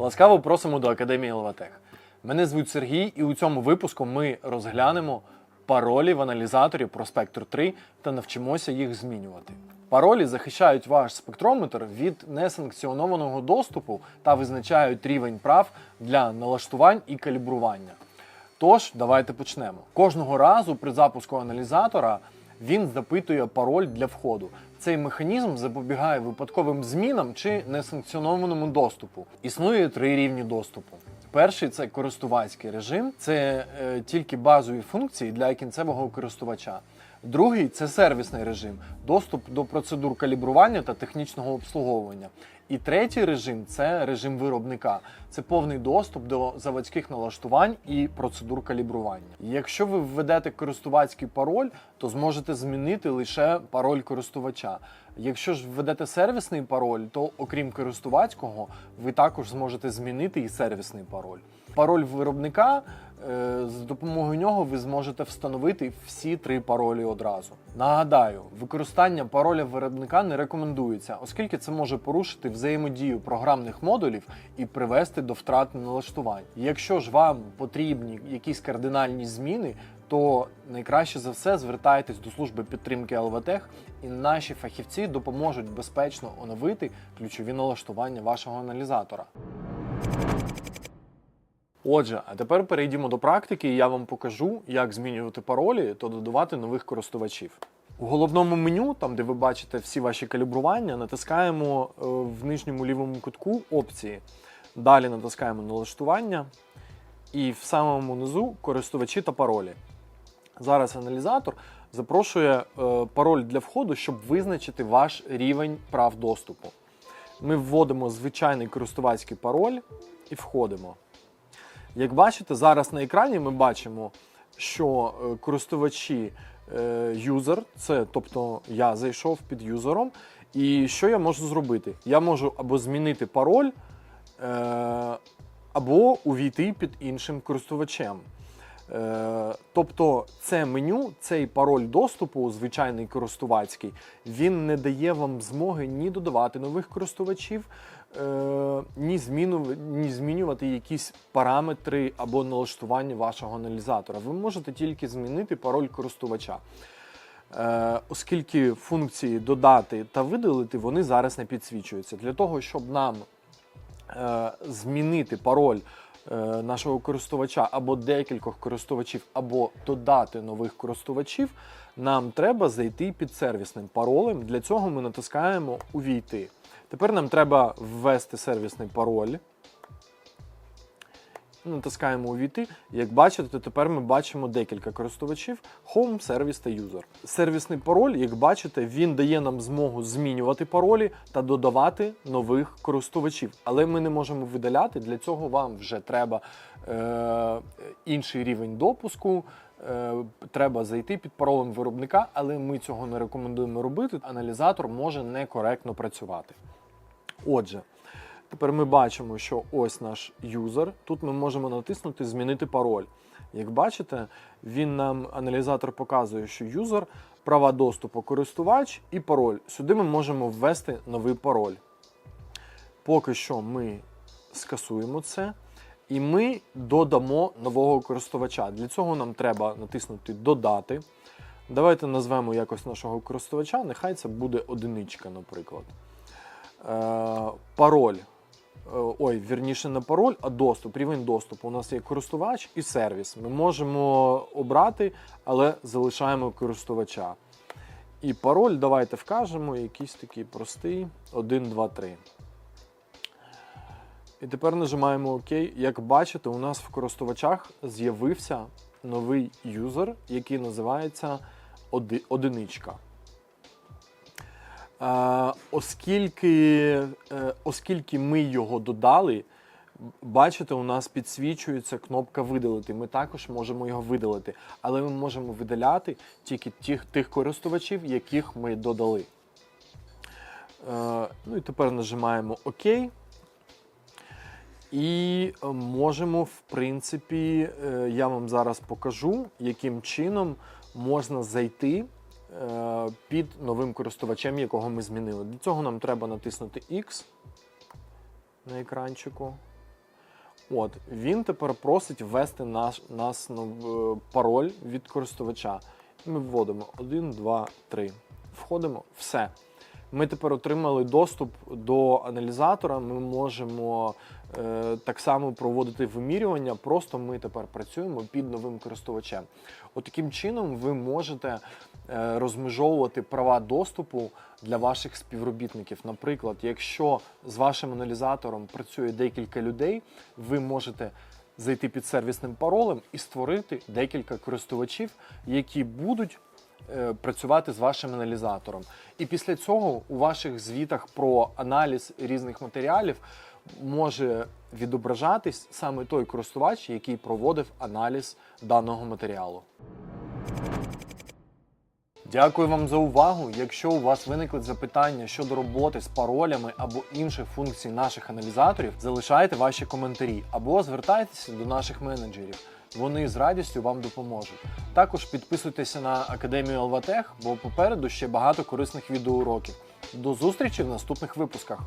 Ласкаво просимо до Академії Лаватех. Мене звуть Сергій, і у цьому випуску ми розглянемо паролі в аналізаторі Prospector 3 та навчимося їх змінювати. Паролі захищають ваш спектрометр від несанкціонованого доступу та визначають рівень прав для налаштувань і калібрування. Тож, давайте почнемо. Кожного разу при запуску аналізатора він запитує пароль для входу. Цей механізм запобігає випадковим змінам чи несанкціонованому доступу. Існує три рівні доступу. Перший це користувацький режим, це е, тільки базові функції для кінцевого користувача. Другий це сервісний режим, доступ до процедур калібрування та технічного обслуговування. І третій режим це режим виробника. Це повний доступ до заводських налаштувань і процедур калібрування. Якщо ви введете користувацький пароль, то зможете змінити лише пароль користувача. Якщо ж введете сервісний пароль, то окрім користувацького, ви також зможете змінити і сервісний пароль. Пароль виробника е, з допомогою нього ви зможете встановити всі три паролі одразу. Нагадаю, використання пароля виробника не рекомендується, оскільки це може порушити взаємодію програмних модулів і привести до втрати налаштувань. Якщо ж вам потрібні якісь кардинальні зміни, то найкраще за все звертайтесь до служби підтримки ЛВТЕХ, і наші фахівці допоможуть безпечно оновити ключові налаштування вашого аналізатора. Отже, а тепер перейдімо до практики, і я вам покажу, як змінювати паролі та додавати нових користувачів. У головному меню, там де ви бачите всі ваші калібрування, натискаємо е, в нижньому лівому кутку опції. Далі натискаємо налаштування і в самому низу користувачі та паролі. Зараз аналізатор запрошує е, пароль для входу, щоб визначити ваш рівень прав доступу. Ми вводимо звичайний користувацький пароль і входимо. Як бачите, зараз на екрані ми бачимо, що е, користувачі е, юзер, це тобто я зайшов під юзером, і що я можу зробити? Я можу або змінити пароль, е, або увійти під іншим користувачем. Тобто це меню, цей пароль доступу, звичайний користувацький, він не дає вам змоги ні додавати нових користувачів, ні, зміну, ні змінювати якісь параметри або налаштування вашого аналізатора. Ви можете тільки змінити пароль користувача. Е, Оскільки функції додати та видалити вони зараз не підсвічуються. Для того, щоб нам е, змінити пароль е, нашого користувача або декількох користувачів, або додати нових користувачів, нам треба зайти під сервісним паролем. Для цього ми натискаємо Увійти. Тепер нам треба ввести сервісний пароль. Натискаємо увійти. Як бачите, то тепер ми бачимо декілька користувачів: Home, сервіс та User. Сервісний пароль, як бачите, він дає нам змогу змінювати паролі та додавати нових користувачів. Але ми не можемо видаляти. Для цього вам вже треба е- інший рівень допуску. е, Треба зайти під паролем виробника, але ми цього не рекомендуємо робити. Аналізатор може некоректно працювати. Отже, Тепер ми бачимо, що ось наш юзер. Тут ми можемо натиснути Змінити пароль. Як бачите, він нам аналізатор показує, що юзер, права доступу користувач і пароль. Сюди ми можемо ввести новий пароль. Поки що ми скасуємо це. І ми додамо нового користувача. Для цього нам треба натиснути Додати. Давайте назвемо якось нашого користувача. Нехай це буде одиничка, наприклад. Е, пароль. Е, Ой, вірніше не пароль, а доступ, рівень доступу. У нас є користувач і сервіс. Ми можемо обрати, але залишаємо користувача. І пароль давайте вкажемо, якийсь такий простий 1, 2, 3. І тепер нажимаємо ОК. Як бачите, у нас в користувачах з'явився новий юзер, який називається оди- одиничка. Оскільки, е, оскільки ми його додали, бачите, у нас підсвічується кнопка видалити. Ми також можемо його видалити, але ми можемо видаляти тільки тих, тих користувачів, яких ми додали. Е, ну і тепер нажимаємо ОК. І е, можемо, в принципі, я вам зараз покажу, яким чином можна зайти під новим користувачем, якого ми змінили. Для цього нам треба натиснути X на екранчику. От він тепер просить ввести наш нас е, пароль від користувача. Ми вводимо 1, 2, 3. Входимо, все. Ми тепер отримали доступ до аналізатора. Ми можемо е, так само проводити вимірювання. Просто ми тепер працюємо під новим користувачем. От чином ви можете е, розмежовувати права доступу для ваших співробітників. Наприклад, якщо з вашим аналізатором працює декілька людей, ви можете зайти під сервісним паролем і створити декілька користувачів, які будуть працювати з вашим аналізатором. І після цього у ваших звітах про аналіз різних матеріалів може відображатись саме той користувач, який проводив аналіз даного матеріалу. Дякую вам за увагу. Якщо у вас виникли запитання щодо роботи з паролями або інших функцій наших аналізаторів, залишайте ваші коментарі або звертайтеся до наших менеджерів. Вони з радістю вам допоможуть. Також підписуйтеся на Академію ЛВТех, бо попереду ще багато корисних відеоуроків. До зустрічі в наступних випусках.